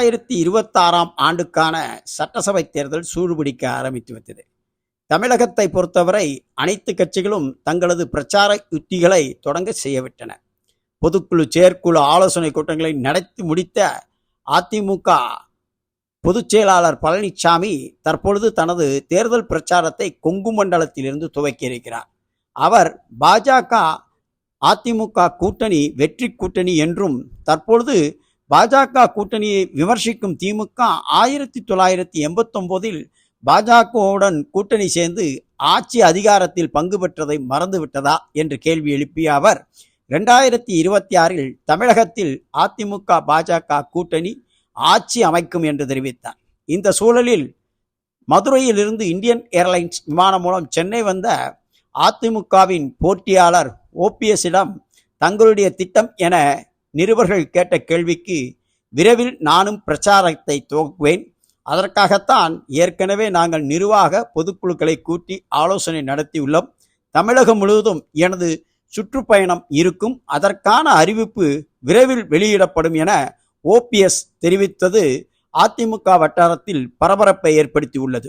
இரண்டாயிரத்தி இருபத்தாறாம் ஆண்டுக்கான சட்டசபை தேர்தல் சூடுபிடிக்க ஆரம்பித்து விட்டது. தமிழகத்தை பொறுத்தவரை அனைத்து கட்சிகளும் தங்களது பிரச்சார யுத்திகளை தொடங்க செய்யவிட்டன. பொதுக்குழு செயற்குழு ஆலோசனை கூட்டங்களை நடத்தி முடித்த அதிமுக பொதுச் செயலாளர் பழனிசாமி தற்பொழுது தனது தேர்தல் பிரச்சாரத்தை கொங்கு மண்டலத்திலிருந்து துவக்கியிருக்கிறார் அவர் பாஜக அதிமுக கூட்டணி வெற்றி கூட்டணி என்றும் தற்பொழுது பாஜக கூட்டணியை விமர்சிக்கும் திமுக ஆயிரத்தி தொள்ளாயிரத்தி எண்பத்தொம்போதில் பாஜகவுடன் கூட்டணி சேர்ந்து ஆட்சி அதிகாரத்தில் பங்கு பெற்றதை மறந்துவிட்டதா என்று கேள்வி எழுப்பிய அவர் ரெண்டாயிரத்தி இருபத்தி ஆறில் தமிழகத்தில் அதிமுக பாஜக கூட்டணி ஆட்சி அமைக்கும் என்று தெரிவித்தார். இந்த சூழலில் மதுரையிலிருந்து இந்தியன் ஏர்லைன்ஸ் விமானம் மூலம் சென்னை வந்த அதிமுகவின் போட்டியாளர் ஓபிஎஸ்ஸிடம் தங்களுடைய திட்டம் என நிருபர்கள் கேட்ட கேள்விக்கு விரைவில் நானும் பிரச்சாரத்தை துவக்குவேன். அதற்காகத்தான் ஏற்கனவே நாங்கள் நிர்வாக பொதுக்குழுக்களை கூட்டி ஆலோசனை நடத்தியுள்ளோம். தமிழகம் முழுவதும் எனது சுற்றுப்பயணம் இருக்கும். அதற்கான அறிவிப்பு விரைவில் வெளியிடப்படும் என ஓபிஎஸ் தெரிவித்தது. அதிமுக வட்டாரத்தில் பரபரப்பை ஏற்படுத்தியுள்ளது.